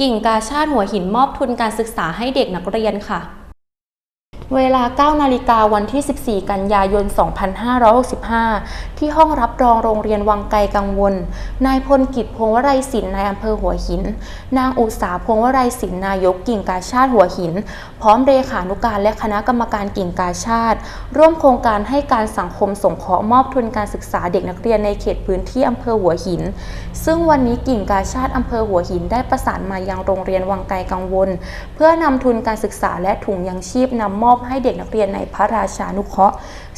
กิ่งกาชาติหัวหินมอบทุนการศึกษาให้เด็กนักเรียนค่ะ เวลา 9 นาฬิกาวันที่ 14 กันยายน 2565 ที่ห้องรับรองโรงเรียนวังไกลกังวล นายพลกิจพงวไรศิลป์นายอำเภอหัวหิน นางอุษาพงวไรศิลป์นายกกิ่งกาชาติหัวหิน พร้อมเลขานุการและคณะกรรมการกิ่งกาชาติ ร่วมโครงการให้การสังคมสงเคราะห์มอบทุนการศึกษาเด็กนักเรียนในเขตพื้นที่อำเภอหัวหิน ซึ่งวันนี้กิ่งกาชาติอำเภอหัวหินได้ประสานมายังโรงเรียนวังไกลกังวล เพื่อนำทุนการศึกษาและถุงยังชีพนำมอบให้เด็กนักเรียนในพระราชานุเคราะห์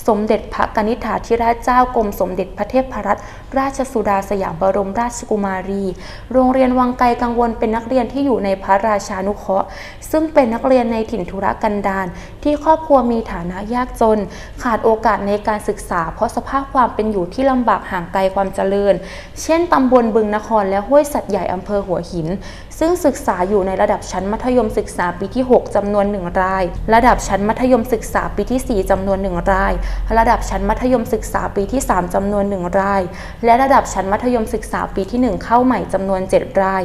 สมเด็จพระกนิษฐาธิราชเจ้ากรมสมเด็จพระเทพรัตนราชสุดาสยามบรมราชกุมารี โรงเรียนวังไกลกังวลเป็นนักเรียนที่อยู่ในพระราชานุเคราะห์ ซึ่งเป็นนักเรียนในถิ่นธุรกันดารที่ครอบครัวมีฐานะยากจน ขาดโอกาสในการศึกษา เพราะสภาพความเป็นอยู่ที่ลำบากห่างไกลความเจริญ เช่นตำบลบึงนครและห้วยสัตว์ใหญ่อำเภอหัวหิน ซึ่งศึกษาอยู่ในระดับชั้นมัธยมศึกษาปีที่ 6จำนวน1ราย ระดับชั้นมัธยมศึกษาปีที่ 4จำนวน 1 ราย ระดับชั้นมัธยมศึกษาปีที่ 3จำนวน 1 ราย และระดับชั้นมัธยมศึกษาปีที่ 1 เข้าใหม่จำนวน 7 ราย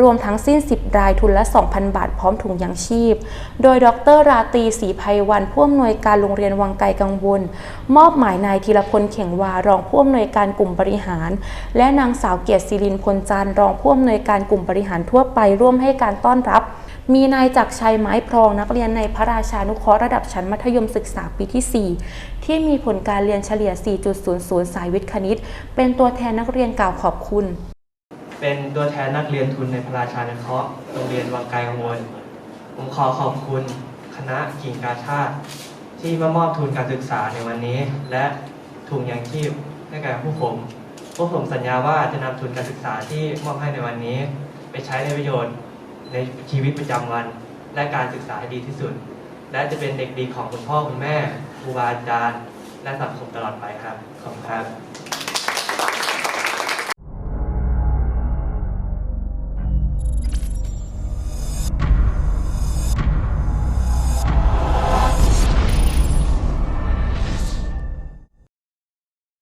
รวมทั้งสิ้น 10 รายทุนละ 2,000 บาทพร้อมถุงยังชีพ โดยดรราตรีศรีภัยวันผู้อำนวยการโรงเรียนวังไกลกังวล มอบหมายนายธีรพลเข่งวารองผู้อำนวยการกลุ่มบริหาร และนางสาวเกียรติศิรินพลจันทร์รองผู้อำนวยการกลุ่มบริหารทั่วไปร่วมให้การต้อนรับ มีนายจักชัยไม้พรองนักเรียนในพระราชานุเคราะห์ระดับชั้นมัธยมศึกษาปีที่ 4 ที่มีผลการเรียนเฉลี่ย 4.00 สายวิทย์คณิต เป็นตัวแทนนักเรียนกล่าวขอบคุณ เป็นตัวแทนนักเรียนทุนในพระราชานุเคราะห์โรงเรียนวังไกลกังวลผมขอขอบคุณคณะกิ่งกาชาติ ที่มามอบทุนการศึกษาในวันนี้ และถุงยางชีพให้แก่ผู้ผมพวกผมสัญญาว่าจะนำทุนการศึกษาที่มอบให้ในวันนี้ ไปใช้ในประโยชน์ ในชีวิตประจำวัน และการศึกษาให้ดีที่สุด และจะเป็นเด็กดีของคุณพ่อคุณแม่ครูบาอาจารย์ และสังคมตลอดไปครับขอบคุณครับ